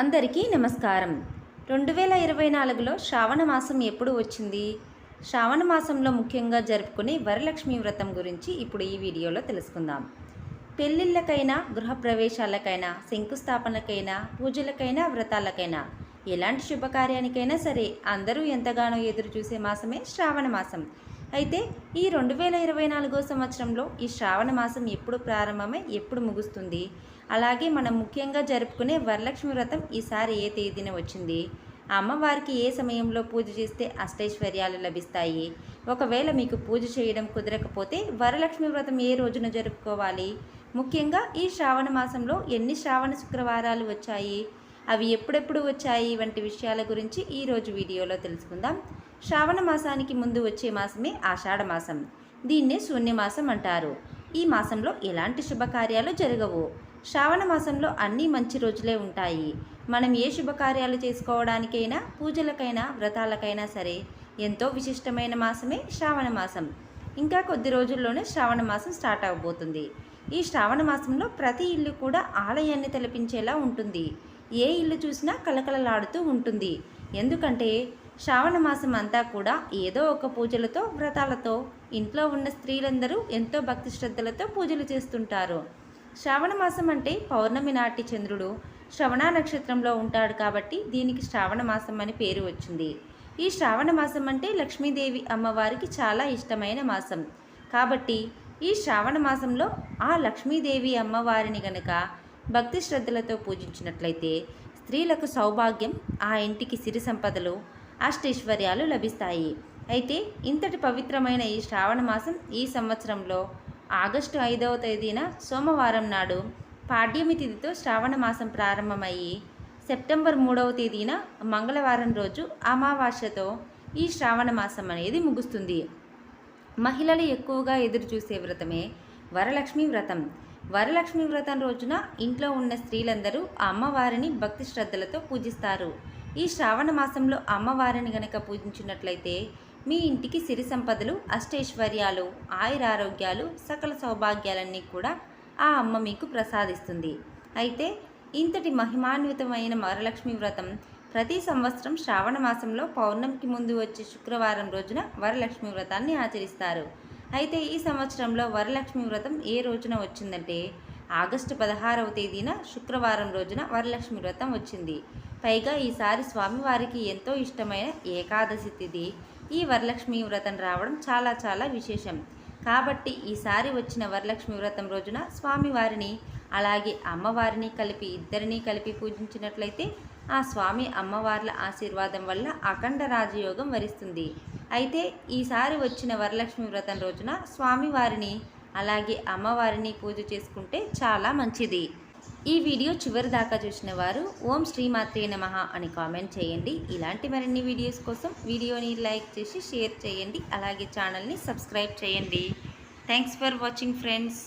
అందరికీ నమస్కారం. రెండు వేల ఇరవై నాలుగులో శ్రావణ మాసం ఎప్పుడు వచ్చింది? శ్రావణ మాసంలో ముఖ్యంగా జరుపుకునే వరలక్ష్మి వ్రతం గురించి ఇప్పుడు ఈ వీడియోలో తెలుసుకుందాం. పెళ్ళిళ్ళకైనా గృహప్రవేశాలకైనా శంకుస్థాపనకైనా పూజలకైనా వ్రతాలకైనా ఎలాంటి శుభకార్యానికైనా సరే అందరూ ఎంతగానో ఎదురు చూసే మాసమే శ్రావణ మాసం. అయితే ఈ రెండు వేల ఇరవై నాలుగో సంవత్సరంలో ఈ శ్రావణ మాసం ఎప్పుడు ప్రారంభమై ఎప్పుడు ముగుస్తుంది? అలాగే మనం ముఖ్యంగా జరుపుకునే వరలక్ష్మి వ్రతం ఈసారి ఏ తేదీన వచ్చింది? అమ్మవారికి ఏ సమయంలో పూజ చేస్తే అష్టైశ్వర్యాలు లభిస్తాయి? ఒకవేళ మీకు పూజ చేయడం కుదరకపోతే వరలక్ష్మి వ్రతం ఏ రోజున జరుపుకోవాలి? ముఖ్యంగా ఈ శ్రావణ మాసంలో ఎన్ని శ్రావణ శుక్రవారాలు వచ్చాయి? అవి ఎప్పుడెప్పుడు వచ్చాయి? వంటి విషయాల గురించి ఈరోజు వీడియోలో తెలుసుకుందాం. శ్రావణ మాసానికి ముందు వచ్చే మాసమే ఆషాఢ మాసం. దీన్నే శూన్యమాసం అంటారు. ఈ మాసంలో ఎలాంటి శుభకార్యాలు జరగవు. శ్రావణ మాసంలో అన్ని మంచి రోజులే ఉంటాయి. మనం ఏ శుభకార్యాలు చేసుకోవడానికైనా పూజలకైనా వ్రతాలకైనా సరే ఎంతో విశిష్టమైన మాసమే శ్రావణ మాసం. ఇంకా కొద్ది రోజుల్లోనే శ్రావణ మాసం స్టార్ట్ అవబోతుంది. ఈ శ్రావణ మాసంలో ప్రతి ఇల్లు కూడా ఆలయాన్ని తలపించేలా ఉంటుంది. ఏ ఇల్లు చూసినా కలకలలాడుతూ ఉంటుంది. ఎందుకంటే శ్రావణ మాసం అంతా కూడా ఏదో ఒక పూజలతో వ్రతాలతో ఇంట్లో ఉన్న స్త్రీలందరూ ఎంతో భక్తి శ్రద్ధలతో పూజలు చేస్తుంటారు. శ్రావణ మాసం అంటే పౌర్ణమి నాటి చంద్రుడు శ్రవణ నక్షత్రంలో ఉంటాడు కాబట్టి దీనికి శ్రావణ మాసం అని పేరు వచ్చింది. ఈ శ్రావణ మాసం అంటే లక్ష్మీదేవి అమ్మవారికి చాలా ఇష్టమైన మాసం. కాబట్టి ఈ శ్రావణ మాసంలో ఆ లక్ష్మీదేవి అమ్మవారిని గనక భక్తి శ్రద్ధలతో పూజించినట్లయితే స్త్రీలకు సౌభాగ్యం ఆ ఇంటికి సిరి సంపదలు అష్టైశ్వర్యాలు లభిస్తాయి. అయితే ఇంతటి పవిత్రమైన ఈ శ్రావణ మాసం ఈ సంవత్సరంలో ఆగస్టు ఐదవ తేదీన సోమవారం నాడు పాడ్యమి తిథితో శ్రావణ మాసం ప్రారంభమయ్యి సెప్టెంబర్ మూడవ తేదీన మంగళవారం రోజు అమావాస్యతో ఈ శ్రావణ మాసం అనేది ముగుస్తుంది. మహిళలు ఎక్కువగా ఎదురు చూసే వ్రతమే వరలక్ష్మి వ్రతం. వరలక్ష్మి వ్రతం రోజున ఇంట్లో ఉన్న స్త్రీలందరూ అమ్మవారిని భక్తి శ్రద్ధలతో పూజిస్తారు. ఈ శ్రావణ మాసంలో అమ్మవారిని గనక పూజించినట్లయితే మీ ఇంటికి సిరి సంపదలు అష్టైశ్వర్యాలు ఆయురారోగ్యాలు సకల సౌభాగ్యాలన్నీ కూడా ఆ అమ్మ మీకు ప్రసాదిస్తుంది. అయితే ఇంతటి మహిమాన్వితమైన వరలక్ష్మి వ్రతం ప్రతి సంవత్సరం శ్రావణ మాసంలో పౌర్ణమికి ముందు వచ్చే శుక్రవారం రోజున వరలక్ష్మి వ్రతాన్ని ఆచరిస్తారు. అయితే ఈ సంవత్సరంలో వరలక్ష్మి వ్రతం ఏ రోజున వచ్చిందంటే ఆగస్టు పదహారవ తేదీన శుక్రవారం రోజున వరలక్ష్మి వ్రతం వచ్చింది. పైగా ఈసారి స్వామివారికి ఎంతో ఇష్టమైన ఏకాదశి తిథి. ఈ వరలక్ష్మి వ్రతం రావడం చాలా చాలా విశేషం. కాబట్టి ఈసారి వచ్చిన వరలక్ష్మి వ్రతం రోజున స్వామివారిని అలాగే అమ్మవారిని కలిపి ఇద్దరినీ కలిపి పూజించినట్లయితే ఆ స్వామి అమ్మవార్ల ఆశీర్వాదం వల్ల అఖండ రాజయోగం వరిస్తుంది. అయితే ఈసారి వచ్చిన వరలక్ష్మి వ్రతం రోజున స్వామివారిని అలాగే అమ్మవారిని పూజ చేసుకుంటే చాలా మంచిది. ఈ వీడియో చివరి దాకా చూసిన వారు ఓం శ్రీమాత్రే నమ అని కామెంట్ చేయండి. ఇలాంటి మరిన్ని వీడియోస్ కోసం వీడియోని లైక్ చేసి షేర్ చేయండి. అలాగే ఛానల్ని సబ్స్క్రైబ్ చేయండి. Thanks for watching friends